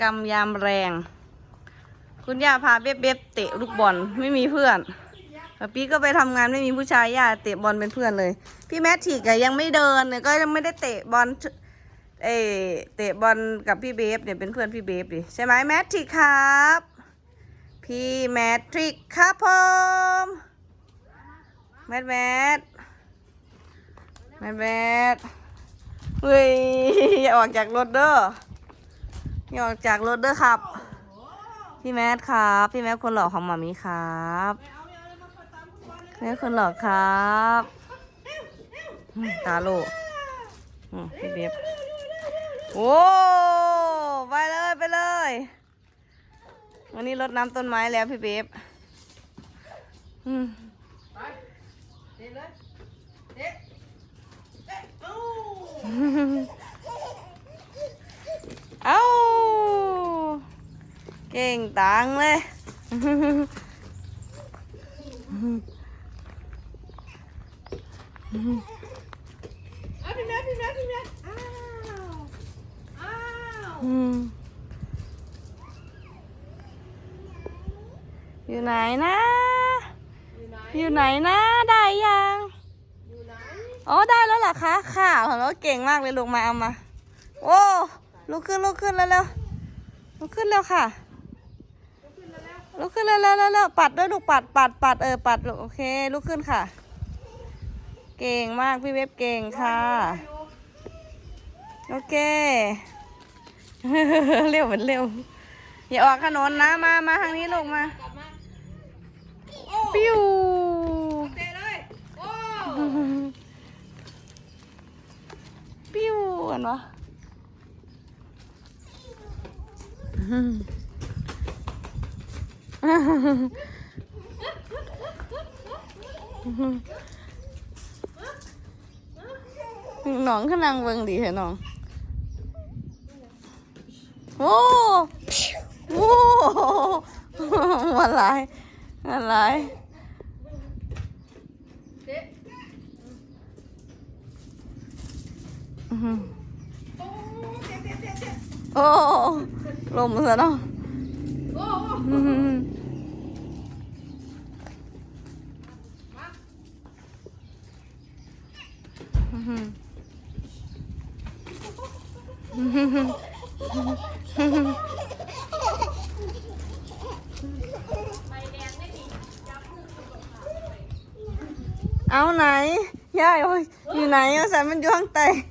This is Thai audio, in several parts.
กรรมยามแรง คุณย่าพาเบ๊บเบ๊บเตะลูกบอลไม่มีเพื่อนป๊าปี้ก็ไปทำงานไม่มีผู้ชายย่าเตะบอลเป็นเพื่อนเลย พี่แมททิกอะยังไม่เดินเนี่ยก็ยังไม่ได้เตะบอลเอเตะบอลกับพี่เบฟเนี่ยเป็นเพื่อนพี่เบฟดิใช่ไหมแมททิกครับ พี่แมทริกครับผมแมทแมทแมทแมทเฮ้ยอย่าออกจากรถเด้อ อย่ออกจากรถเด้อครับ พี่แมทครับ พี่แมทคนหล่อของหมามีครับแม่คนหล่อครับตาโลพี่เบบโอ้ไปเลยไปเลย วันนี้รดน้ำต้นไม้แล้วพี่เบบอืมเตะเลยเตะเตะโอ้ เอ้า เก่งตังเลย เอาพี่แม่พี่แม่พี่แม่อ้าว อ้าวอืมอยู่ไหนนะ อยู่ไหน อยู่ไหนนะ ได้ยัง อยู่ไหน อ๋อ ได้แล้วเหรอคะ ค่ะของเราเก่งมากเลยลูกมาเอามา โอ้ ลุกขึ้นลุกขึ้นแล้วเร็วลุกขึ้นเร็วค่ะลุกขึ้นเร็วเร็วเร็วเร็วปัดด้วยลูกปัดปัดปัดเออปัดลูกโอเคลุกขึ้นค่ะ เก่งมากพี่เว็บเก่งค่ะ โอเค เร็วเหมือนเร็ว อย่าออกถนนนะมามาทางนี้ลูกมากลับมาปิ้วเตะเลยโอ้ปิ้วเห็นปะ น้องขึ้นนางเบิงดีเหรอน้อง โอ้โอ้อะไรอะไรเตะอื้อหือโอ้ 넘어서 나. áo này, yeah, ơi, như này sao mình vô hăng tay,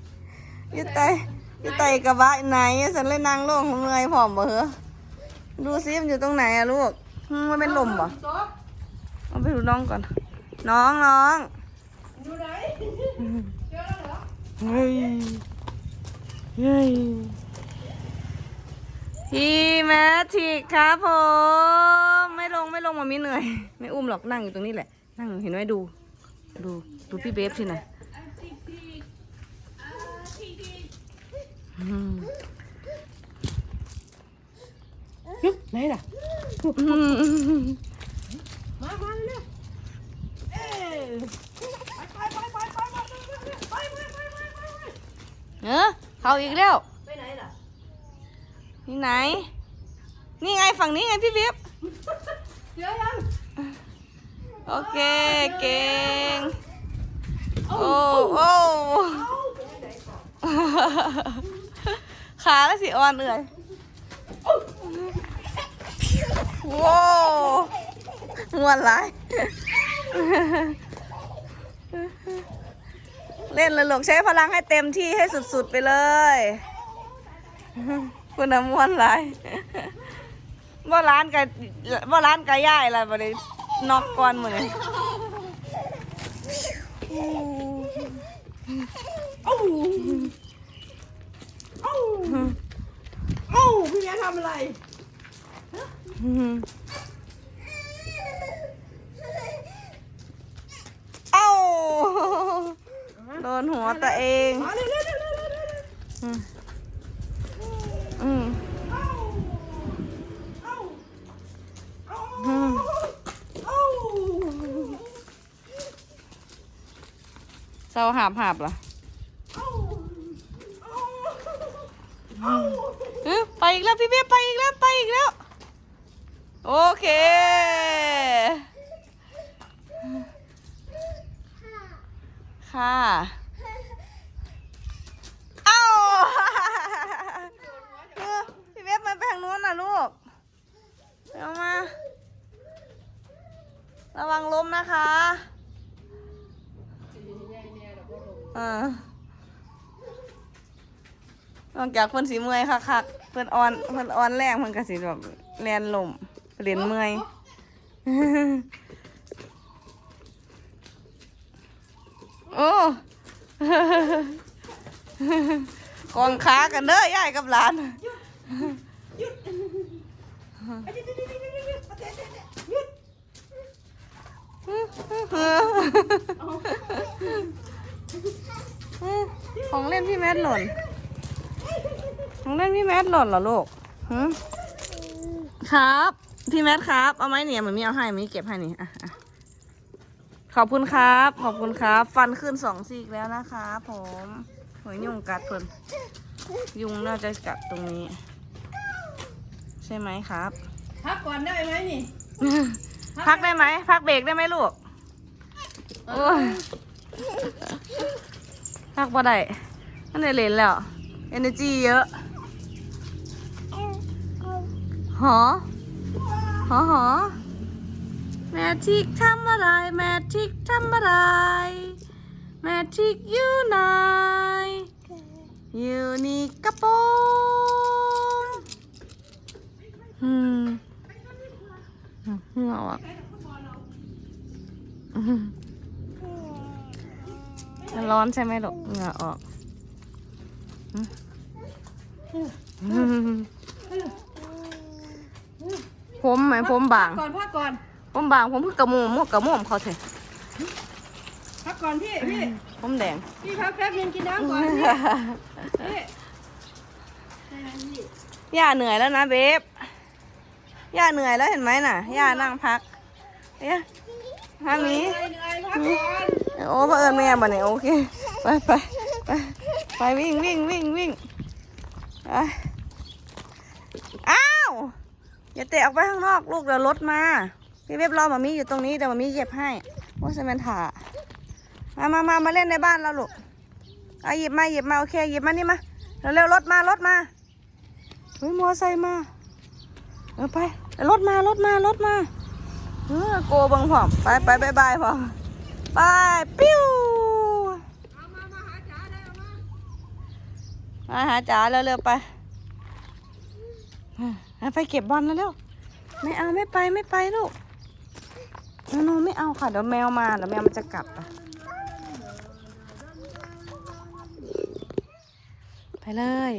vô tay. อ้อื้อหือมาอื้อหืออื้อหือเอาไหนยายโอ้ยอยู่ไหนอะสันมันอยู่ข้างใต้อยู่ใต้อยู่ใต้กระบะไหนอะสันเลยนางลงเมื่อยผอมบ่เหรอดูซิมันอยู่ตรงไหนอะลูกมันเป็นลมบ่ะเอาไปดูน้องก่อน น้องน้องอยู่ไหนเจอแล้วเหรอเฮ้ยเฮ้ยพี่แมทิกครับผมไม่ลงไม่ลงมามีเหนื่อย ไม่อุ้มหรอกนั่งอยู่ตรงนี้แหละ นั่งเห็นไหมดู ดูดูพี่เบฟที่ไหนอยอืม ยุบ ไหนล่ะอืมมามาเร็วเอ้ยไปไปไปไปไปไปไปไปไปไปไปไปเออเขาอีกแล้วไปไหนล่ะนี่ไหน นี่ไงฝั่งนี้ไงพี่เบฟเจอยังโอเคเก่งโอ้โอ้ ขาแล้วสิอ่อนเอื่อยว้าวมวนหลาย เล่นเลยลูกใช้พลังให้เต็มที่ให้สุดๆไปเลยคุณน้ำมวนหลายบ่ร้านกับบ่ร้านกับย่ายอะไรบ่ได้นอกก่อนหมือนี้เอ้าเอ้าเอ้าพี่แม่ทำอะไร เอ้าโดนหัวตัวเองเร็วเร็วเร็วเร็วเร็วเร็วอืมอืมเอ้าเอ้าเอ้าอืมเอ้าเศร้าหาบหาบเหรอ ไปอีกแล้วพี่เบี้ยไปอีกแล้วไปอีกแล้ว โอเค ค่ะเอ้าพี่เว็บมาไปทางนู้นน่ะลูกเอามา ระวังล้มนะคะออหลังจากเพิ่นสีเมื่อยคักๆ พิ่นอ่อนเพิ่นอ่อนแรงเพิ่นก็สิแบบแลนลมเรียนเมื่อยโอ้กองขากันเด้อยายกับหลานของเล่นพี่แมทหล่น ของเล่นพี่แมทหล่นเหรอลูกหึครับ พี่แมทครับ เอาไหมเนี่ยเหมือนมีเอาให้มีเก็บให้นี่อะอะขอบคุณครับ ขอบคุณครับ ฟันขึ้นสองซีกแล้วนะคะผมหอยยุงกัดเพิ่นยุงน่าจะกัดตรงนี้ ใช่ไหมครับ พักก่อนได้ไหมนี่ พักได้ไหม พักเบรกได้ไหมลูกโอ้ยพักบ่ได้นั่นได้เล่นแล้ว energy เยอะ หอ หอหอแมทิกทำอะไร แมทิกทำอะไร แมทิกอยู่ไหนอยู่นี่กระโปรงอืมเหงาอะอืมมันร้อนใช่ไหมลูกเหงื่อออก ผมไหมผมบางก่อนพักก่อนผมบางผมเพิ่งกระโมมกระโมมเขาเถอะพักก่อนพี่พี่ผมแดงพี่พักแป๊บนึงกินน้ำก่อนพี่พี่ย่าเหนื่อยแล้วนะเบฟย่าเหนื่อยแล้วเห็นไหมน่ะย่านั่งพักเอ๊ะทางนี้เหนื่อยเหนื่อยพักก่อนโอ้เผอิญแม่บ่เนี่ยโอเคไปไปไปไปวิ่งวิ่งวิ่งวิ่งไปอ้าว อย่าเตะออกไปข้างนอกลูกเดี๋ยวรถมา พี่เว็บรอมามีอยู่ตรงนี้เดี๋ยวมามีเก็บให้โอ้ยมันถามามามามาเล่นในบ้านเราลูกเอาหยิบมาหยิบมาโอเคหยิบมานี่มาเร็วเร็วๆรถมารถมาเฮ้ยมอไซค์มาเออไปรถมารถมารถมาเออโกบังพ่อมไปไปบายบายพอมไปปิ้วมาหาจ๋าเอามามาหาจ๋าเร็วๆไป ไปเก็บบอลแล้วเร็วไม่เอาไม่ไปไม่ไปลูกโนโนไม่เอาค่ะเดี๋ยวแมวมาเดี๋ยวแมวมันจะกัดอะไปเลย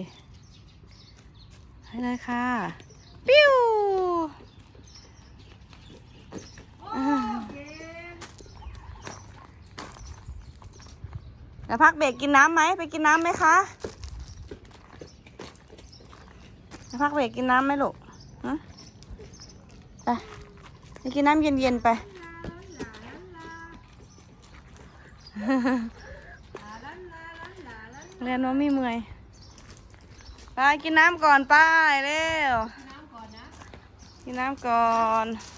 ไปเลยค่ะ ปิ้วอ่าโอเคเดี๋ยวพักเบรกกินน้ำไหมไปกินน้ำไหมคะเดี๋ยว พักเบรกกินน้ำไหมลูกฮะไปไปกินน้ำเย็นๆไป เรียนว่ามีเมื่อย ไปกินน้ำก่อนไปเร็วน้ำก่อนนะกินน้ำก่อนเ